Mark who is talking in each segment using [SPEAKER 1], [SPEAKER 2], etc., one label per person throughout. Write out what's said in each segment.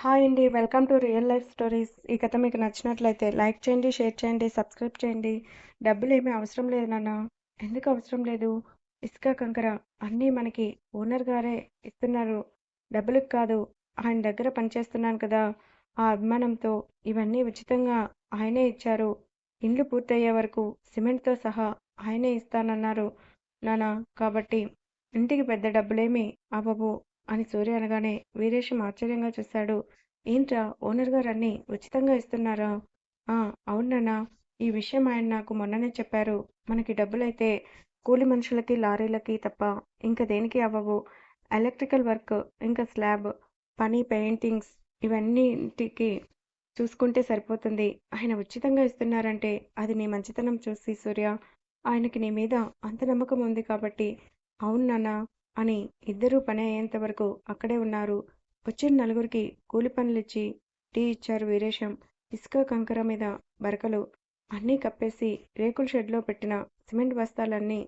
[SPEAKER 1] Hi అండి welcome to real life stories. ఈ కథ మీకు నచ్చినట్లయితే లైక్ చేయండి షేర్ చేయండి సబ్స్క్రైబ్ చేయండి. డబ్బులు ఏమీ అవసరం లేదు నాన్న. ఎందుకు అవసరం లేదు? ఇసుక కంకర అన్నీ మనకి ఓనర్ గారే ఇస్తున్నారు. డబ్బులకు కాదు ఆయన దగ్గర పనిచేస్తున్నాను కదా. ఆ అభిమానంతో ఇవన్నీ ఉచితంగా ఆయనే ఇచ్చారు. ఇండ్లు పూర్తయ్యే వరకు సిమెంట్తో సహా ఆయనే ఇస్తానన్నారు నానా కాబట్టి ఇంటికి పెద్ద డబ్బులేమి అవ్వవు. అని సూర్య అనగానే వీరేశం ఆశ్చర్యంగా చూశాడు ఏంట్రా ఓనర్ గారు అన్నీ ఉచితంగా ఇస్తున్నారా? ఆ అవునన్నా ఈ విషయం ఆయన నాకు మొన్ననే చెప్పారు. మనకి డబ్బులైతే కూలి మనుషులకి లారీలకి తప్ప ఇంకా దేనికి అవ్వవు. ఎలక్ట్రికల్ వర్క్ ఇంకా స్లాబ్ పని పెయింటింగ్స్ ఇవన్నింటికి చూసుకుంటే సరిపోతుంది. ఆయన ఉచితంగా ఇస్తున్నారంటే అది నీ మంచితనం చూసి సూర్య. ఆయనకి నీ మీద అంత నమ్మకం ఉంది కాబట్టి. అవును నాన్న. అని ఇద్దరూ పని అయ్యేంత వరకు అక్కడే ఉన్నారు. వచ్చిన నలుగురికి కూలి పనులిచ్చి టీ ఇచ్చారు వీరేశం. ఇసుక కంకర మీద బరకలు అన్నీ కప్పేసి రేకుల షెడ్లో పెట్టిన సిమెంట్ బస్తాలన్నీ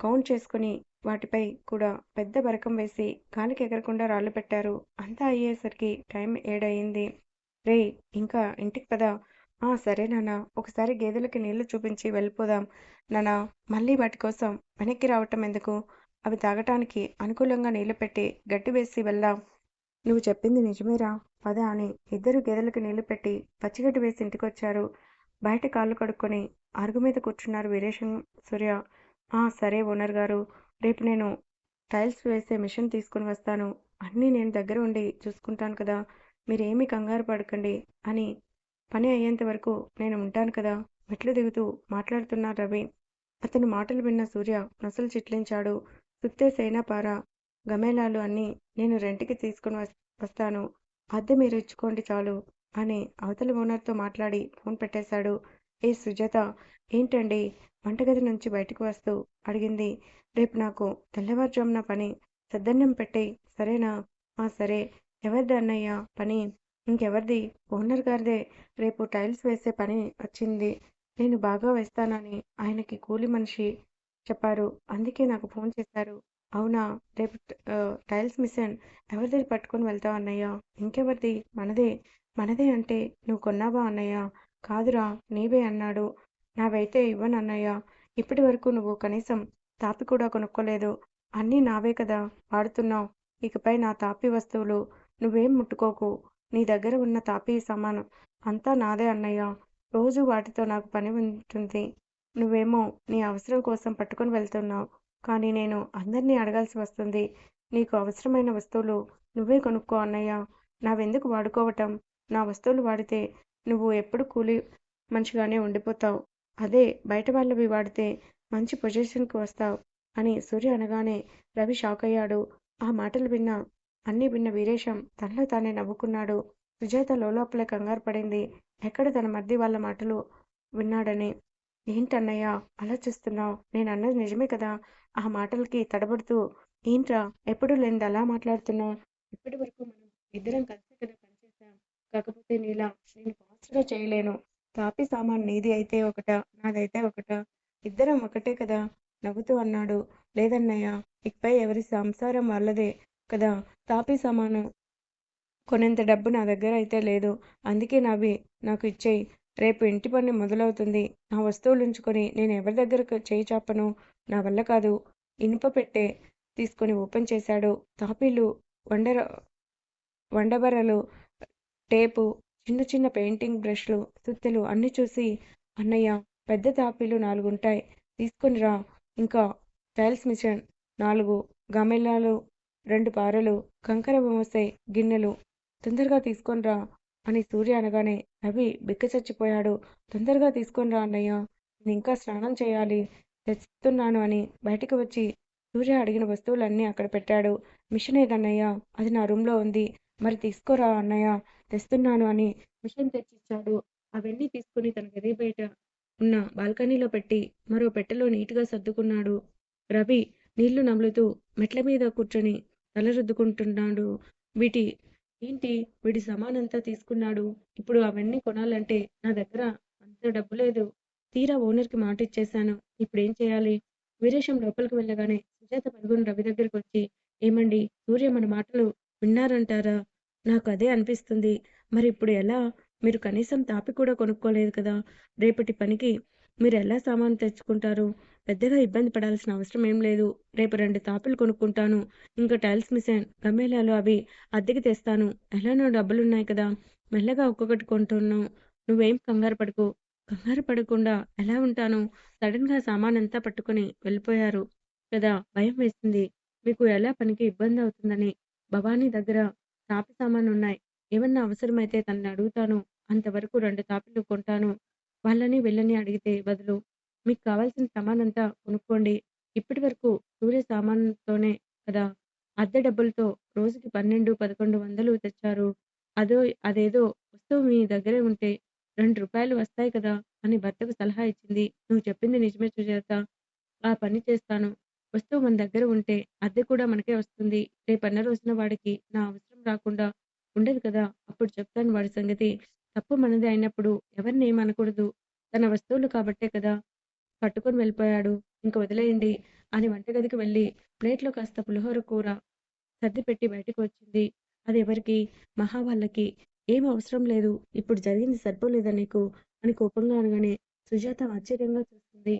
[SPEAKER 1] కౌంట్ చేసుకుని వాటిపై కూడా పెద్ద బరకం వేసి గాలికి ఎగరకుండా రాళ్ళు పెట్టారు. అంతా అయ్యేసరికి టైం ఏడయింది. రే ఇంకా ఇంటికి పదా. ఆ సరే నాన్న. ఒకసారి గేదెలకి నీళ్ళు చూపించి వెళ్ళిపోదాం. నాన్న మళ్ళీ వాటి కోసం వెనక్కి రావటం ఎందుకు? అవి తాగటానికి అనుకూలంగా నీళ్ళు పెట్టి గట్టి వేసి వెళ్దాం. నువ్వు చెప్పింది నిజమేరా. పద అని ఇద్దరు గేదెలకు నీళ్ళు పెట్టి పచ్చిగడ్డి వేసి ఇంటికొచ్చారు. బయట కాళ్ళు కడుక్కొని అరుగు మీద కూర్చున్నారు వీరేశం సూర్య. ఆ సరే ఓనర్ గారు. రేపు నేను టైల్స్ వేసే మిషన్ తీసుకుని వస్తాను. అన్నీ నేను దగ్గర ఉండి చూసుకుంటాను కదా. మీరేమీ కంగారు పడకండి అని పని అయ్యేంత వరకు నేను ఉంటాను కదా. మెట్లు దిగుతూ మాట్లాడుతున్నారు రవి. అతని మాటలు విన్న సూర్య నొసలు చిట్లించాడు. సుత్తే సేనాపారా గమేళాలు అన్నీ నేను రెంట్కి తీసుకుని వస్తాను. అద్దె మీరు ఇచ్చుకోండి చాలు అని అవతలి ఓనర్తో మాట్లాడి ఫోన్ పెట్టేశాడు. ఏ సుజాత ఏంటండి? వంటగది నుంచి బయటకు వస్తూ అడిగింది. రేపు నాకు తెల్లవారుజామున పని. సద్దన్నం పెట్టి సరేనా? ఆ సరే. ఎవరిది అన్నయ్య పని? ఇంకెవరిది? ఓనర్ గారిదే. రేపు టైల్స్ వేసే పని వచ్చింది. నేను బాగా వేస్తానని ఆయనకి కూలి మనిషి చెప్పారు. అందుకే నాకు ఫోన్ చేశారు. అవునా రేపు టైల్స్ మిషన్ ఎవరిది పట్టుకొని వెళ్తావు అన్నయ్య? ఇంకెవరిది? మనదే. మనదే అంటే నువ్వు కొన్నావా అన్నయ్య? కాదురా నీవే అన్నాడు. నావైతే ఇవ్వను అన్నయ్య. ఇప్పటి వరకు నువ్వు కనీసం తాపి కూడా కొనుక్కోలేదు. అన్నీ నావే కదా వాడుతున్నావు. ఇకపై నా తాపి వస్తువులు నువ్వేం ముట్టుకోకు. నీ దగ్గర ఉన్న తాపీ సామాను అంతా నాదే అన్నయ్య. రోజు వాటితో నాకు పని ఉంటుంది. నువ్వేమో నీ అవసరం కోసం పట్టుకొని వెళ్తున్నావు. కానీ నేను అందరినీ అడగాల్సి వస్తుంది. నీకు అవసరమైన వస్తువులు నువ్వే కొనుక్కో అన్నయ్య. నావెందుకు వాడుకోవటం? నా వస్తువులు వాడితే నువ్వు ఎప్పుడు కూలి మంచిగానే ఉండిపోతావు. అదే బయట వాళ్ళవి వాడితే మంచి పొజిషన్కి వస్తావు అని సూర్య అనగానే రవి షాక్ అయ్యాడు. ఆ మాటలు విన్న అన్నీ విన్న వీరేశం తనలో తానే నవ్వుకున్నాడు. సుజాత లోపల కంగారు పడింది. ఎక్కడ తన మర్ది వాళ్ళ మాటలు విన్నాడని. ఏంటన్నయ్య ఆలోచిస్తున్నావు నేను అన్నది నిజమే కదా? ఆ మాటలకి తడబడుతూ ఏంట్రా ఎప్పుడు లేనిది అలా మాట్లాడుతున్నావు? ఇప్పటి వరకు మనం ఇద్దరం కలిసి కదా పనిచేసాం కాకపోతే నీలా నేను ఫాస్ట్గా చేయలేను. కాపీ సామాన్ నీది అయితే ఒకట నాదైతే ఒకట. ఇద్దరం ఒకటే కదా? నవ్వుతూ అన్నాడు. లేదన్నయ్య ఇకపై ఎవరి సంసారం వాళ్ళదే కదా? తాపీ సామాను కొనేంత డబ్బు నా దగ్గర అయితే లేదు. అందుకే నావి నాకు ఇచ్చేయి. రేపు ఇంటి పని మొదలవుతుంది. నా వస్తువులు ఉంచుకొని నేను ఎవరి దగ్గర చేయి చాపను? నా వల్ల కాదు. ఇనుప పెట్టే తీసుకొని ఓపెన్ చేశాడు. తాపీలు వండర వండబరలు టేపు చిన్న చిన్న పెయింటింగ్ బ్రష్లు సుత్తెలు అన్నీ చూసి అన్నయ్య పెద్ద తాపీలు నాలుగు ఉంటాయి తీసుకొని రా. ఇంకా టైల్స్ మిషన్ నాలుగు గమెలాలు రెండు పారలు కంకర మోసే గిన్నెలు. తొందరగా తీసుకొని రా. అని సూర్య అనగానే రవి బిక్క చచ్చిపోయాడు. తొందరగా తీసుకొని రా అన్నయ్య. నేను ఇంకా స్నానం చేయాలి. తెస్తున్నాను అని బయటకు వచ్చి సూర్య అడిగిన వస్తువులన్నీ అక్కడ పెట్టాడు. మిషన్ ఏదన్నయ్య? అది నా రూమ్లో ఉంది. మరి తీసుకోరా అన్నయ్య? తెస్తున్నాను అని మిషన్ తెచ్చిచ్చాడు. అవన్నీ తీసుకుని తన గది బయట ఉన్న బాల్కనీలో పెట్టి మరో పెట్టెలో నీట్గా సర్దుకున్నాడు. రవి నీళ్ళు నములుతూ మెట్ల మీద కూర్చొని తల రుద్దుకుంటున్నాడు వీటి ఏంటి వీడి సమానంతా తీసుకున్నాడు ఇప్పుడు అవన్నీ కొనాలంటే నా దగ్గర అంత డబ్బు లేదు తీరా ఓనర్కి మాట ఇచ్చేశాను ఏం చేయాలి వీరేశం లోపలికి వెళ్ళగానే సుజాత పరుగున రవి దగ్గరికి వచ్చి ఏమండి సూర్య మన మాటలు విన్నారంటారా నాకు అదే అనిపిస్తుంది. మరి ఇప్పుడు ఎలా? మీరు కనీసం తాపి కూడా కొనుక్కోలేదు కదా! రేపటి పనికి మీరు ఎలా సామాను తెచ్చుకుంటారు? పెద్దగా ఇబ్బంది పడాల్సిన అవసరం ఏం లేదు. రేపు రెండు తాపులు కొనుక్కుంటాను. ఇంకా టైల్స్ మిషన్, గమేలాలు అవి అద్దెకి తెస్తాను. ఎలానో డబ్బులున్నాయి కదా! మెల్లగా ఒక్కొక్కటి కొంటున్నావు నువ్వేం కంగారు పడకు. కంగారు పడకుండా ఎలా ఉంటాను? సడెన్‌గా సామానంతా పట్టుకొని వెళ్ళిపోయారు కదా! భయం వేసింది. మీకు ఎలా పనికి ఇబ్బంది అవుతుందని భవానీ దగ్గర తాపి సామానున్నాయి. ఏమన్నా అవసరమైతే తనని అడుగుతాను. అంతవరకు రెండు తాపిలు కొంటాను. వాళ్ళని వెళ్ళని అడిగితే బదులు మీకు కావాల్సిన సామానంతా కొనుక్కోండి. ఇప్పటి వరకు సూర్య సామాన్లతోనే కదా! అద్దె డబ్బులతో రోజుకి 12, 1100 తెచ్చారు. అదో అదేదో వస్తువు మీ దగ్గరే ఉంటే రెండు రూపాయలు వస్తాయి కదా! అని భర్తకు సలహా ఇచ్చింది. నువ్వు చెప్పింది నిజమే సుజాత. ఆ పని చేస్తాను. వస్తువు మన దగ్గర ఉంటే అద్దె కూడా మనకే వస్తుంది. రేపన్న రోజున వాడికి నా అవసరం రాకుండా ఉండదు కదా! అప్పుడు చెప్తాను వాడి సంగతి. తప్పు మనదే అయినప్పుడు ఎవరిని అనకూడదు. తన వస్తువులు కాబట్టే కదా! పట్టుకొని వెళ్ళిపోయాడు. ఇంక వదిలేయండి అని వంటగదికి వెళ్ళి ప్లేట్‌లో కాస్త పులిహోర కూర సర్ది పెట్టి బయటకు వచ్చింది. అది ఎవరికి? మహా వాళ్ళకి. ఏం అవసరం లేదు. ఇప్పుడు జరిగింది సరిపోలేదా నీకు? అని కోపంగా అనగానే సుజాత ఆశ్చర్యంగా చూస్తుంది